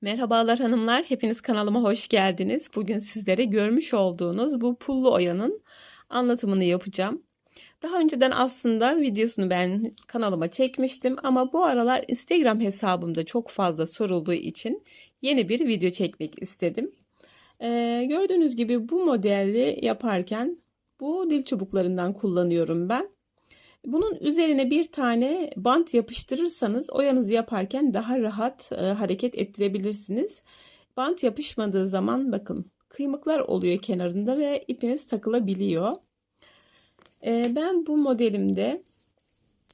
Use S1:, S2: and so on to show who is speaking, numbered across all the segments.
S1: Merhabalar hanımlar, hepiniz kanalıma hoş geldiniz. Bugün sizlere görmüş olduğunuz bu pullu oyanın anlatımını yapacağım. Daha önceden aslında videosunu ben kanalıma çekmiştim ama bu aralar Instagram hesabımda çok fazla sorulduğu için yeni bir video çekmek istedim. Ee, gördüğünüz gibi bu modeli yaparken bu dil çubuklarından kullanıyorum ben. Bunun üzerine bir tane bant yapıştırırsanız oyanızı yaparken daha rahat e, hareket ettirebilirsiniz. Bant yapışmadığı zaman bakın kıymıklar oluyor kenarında ve ipiniz takılabiliyor. E, ben bu modelimde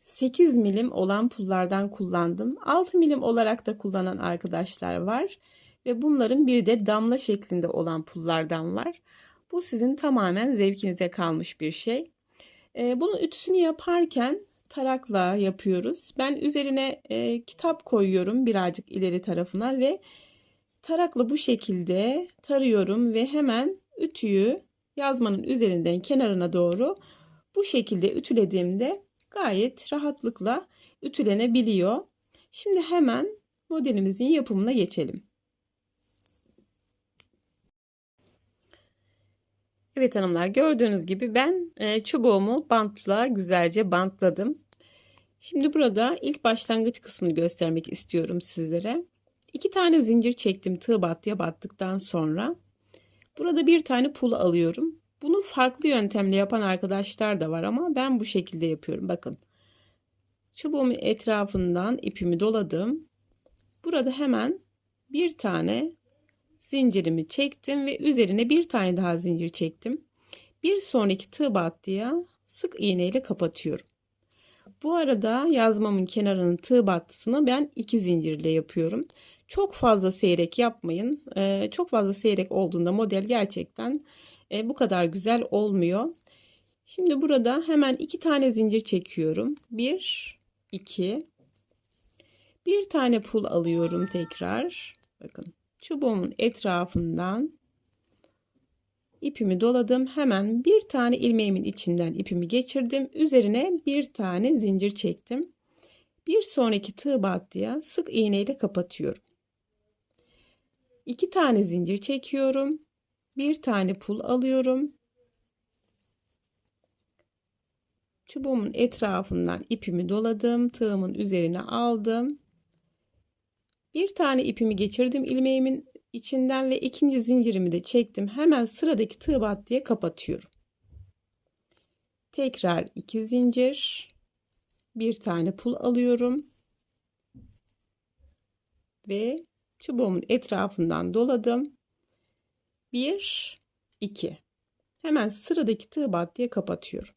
S1: 8 milim olan pullardan kullandım. 6 milim olarak da kullanan arkadaşlar var. Ve bunların bir de damla şeklinde olan pullardan var. Bu sizin tamamen zevkinize kalmış bir şey. E, bunun ütüsünü yaparken tarakla yapıyoruz. Ben üzerine e, kitap koyuyorum birazcık ileri tarafına ve tarakla bu şekilde tarıyorum ve hemen ütüyü yazmanın üzerinden kenarına doğru bu şekilde ütülediğimde gayet rahatlıkla ütülenebiliyor. Şimdi hemen modelimizin yapımına geçelim. Evet hanımlar gördüğünüz gibi ben e, çubuğumu bantla güzelce bantladım. Şimdi burada ilk başlangıç kısmını göstermek istiyorum sizlere. İki tane zincir çektim tığ battıya battıktan sonra. Burada bir tane pul alıyorum. Bunu farklı yöntemle yapan arkadaşlar da var ama ben bu şekilde yapıyorum. Bakın çubuğumun etrafından ipimi doladım. Burada hemen bir tane zincirimi çektim ve üzerine bir tane daha zincir çektim. Bir sonraki tığ battıya sık iğne ile kapatıyorum. Bu arada yazmamın kenarının tığ battısını ben iki zincirle yapıyorum. Çok fazla seyrek yapmayın. Ee, çok fazla seyrek olduğunda model gerçekten e, bu kadar güzel olmuyor. Şimdi burada hemen iki tane zincir çekiyorum. Bir, iki. Bir tane pul alıyorum tekrar. Bakın çubuğumun etrafından ipimi doladım. Hemen bir tane ilmeğimin içinden ipimi geçirdim. Üzerine bir tane zincir çektim. Bir sonraki tığ battıya sık iğne ile kapatıyorum. İki tane zincir çekiyorum. Bir tane pul alıyorum. Çubuğumun etrafından ipimi doladım. Tığımın üzerine aldım. Bir tane ipimi geçirdim ilmeğimin içinden ve ikinci zincirimi de çektim. Hemen sıradaki tığ battıya kapatıyorum. Tekrar iki zincir, bir tane pul alıyorum ve çubuğumun etrafından doladım. Bir, iki. Hemen sıradaki tığ battıya kapatıyorum.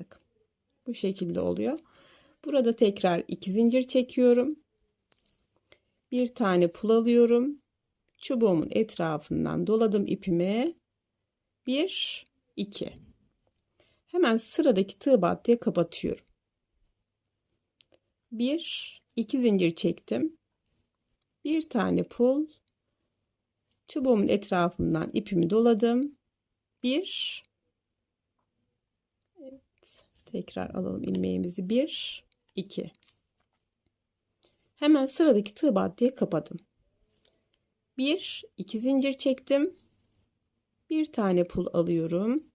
S1: Bakın bu şekilde oluyor. Burada tekrar iki zincir çekiyorum. Bir tane pul alıyorum. Çubuğumun etrafından doladım ipimi. Bir, iki. Hemen sıradaki tığ battıya kapatıyorum. Bir, iki zincir çektim. Bir tane pul. Çubuğumun etrafından ipimi doladım. Bir, evet, tekrar alalım ilmeğimizi. Bir, 2. Hemen sıradaki tığ battıya kapadım. 1 2 zincir çektim. Bir tane pul alıyorum.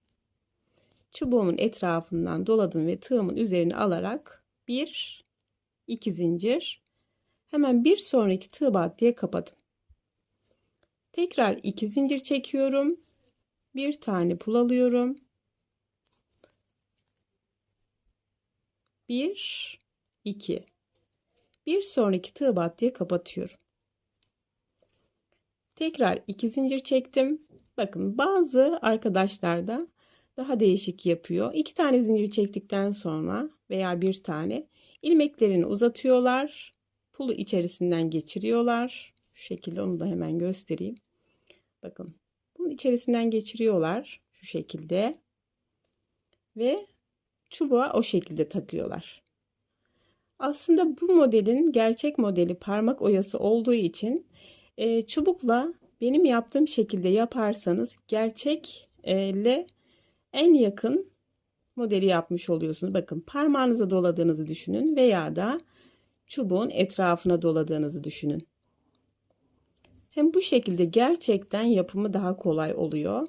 S1: Çubuğumun etrafından doladım ve tığımın üzerine alarak 1 2 zincir hemen bir sonraki tığ battıya kapadım. Tekrar 2 zincir çekiyorum. Bir tane pul alıyorum. 1 2 bir sonraki tığ battıya kapatıyorum. Tekrar iki zincir çektim. Bakın bazı arkadaşlar da daha değişik yapıyor. İki tane zincir çektikten sonra veya bir tane ilmeklerini uzatıyorlar. Pulu içerisinden geçiriyorlar. Şu şekilde onu da hemen göstereyim. Bakın bunun içerisinden geçiriyorlar. Şu şekilde. Ve çubuğa o şekilde takıyorlar. Aslında bu modelin gerçek modeli parmak oyası olduğu için e, çubukla benim yaptığım şekilde yaparsanız gerçekle en yakın modeli yapmış oluyorsunuz. Bakın parmağınıza doladığınızı düşünün veya da çubuğun etrafına doladığınızı düşünün. Hem bu şekilde gerçekten yapımı daha kolay oluyor.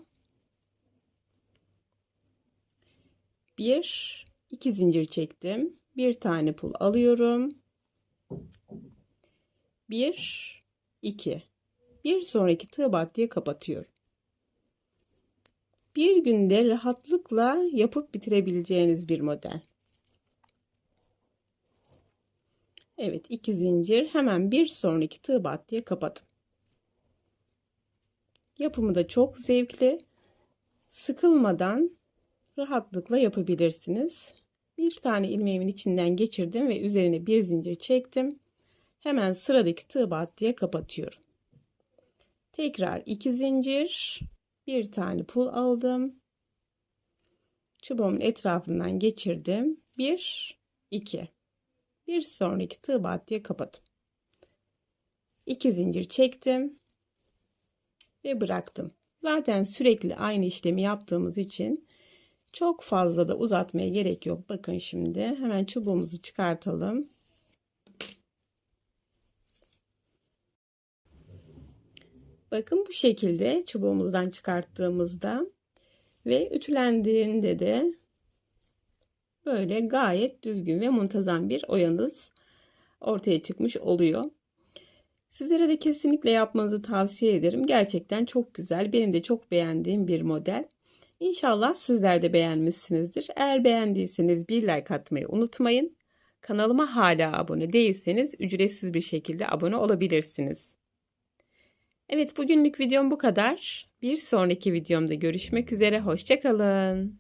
S1: Bir, iki zincir çektim. Bir tane pul alıyorum. Bir, iki. Bir sonraki tığ battıya kapatıyorum. Bir günde rahatlıkla yapıp bitirebileceğiniz bir model. Evet iki zincir hemen bir sonraki tığ battıya kapadım. Yapımı da çok zevkli. Sıkılmadan rahatlıkla yapabilirsiniz. Bir tane ilmeğimin içinden geçirdim ve üzerine bir zincir çektim. Hemen sıradaki tığ battıya kapatıyorum. Tekrar iki zincir, bir tane pul aldım. Çubuğumun etrafından geçirdim. Bir, iki. Bir sonraki tığ battıya kapattım. İki zincir çektim ve bıraktım. Zaten sürekli aynı işlemi yaptığımız için çok fazla da uzatmaya gerek yok. Bakın şimdi hemen çubuğumuzu çıkartalım. Bakın bu şekilde çubuğumuzdan çıkarttığımızda ve ütülendiğinde de böyle gayet düzgün ve muntazam bir oyanız ortaya çıkmış oluyor. Sizlere de kesinlikle yapmanızı tavsiye ederim. Gerçekten çok güzel. Benim de çok beğendiğim bir model. İnşallah sizler de beğenmişsinizdir. Eğer beğendiyseniz bir like atmayı unutmayın. Kanalıma hala abone değilseniz ücretsiz bir şekilde abone olabilirsiniz. Evet bugünlük videom bu kadar. Bir sonraki videomda görüşmek üzere. Hoşçakalın.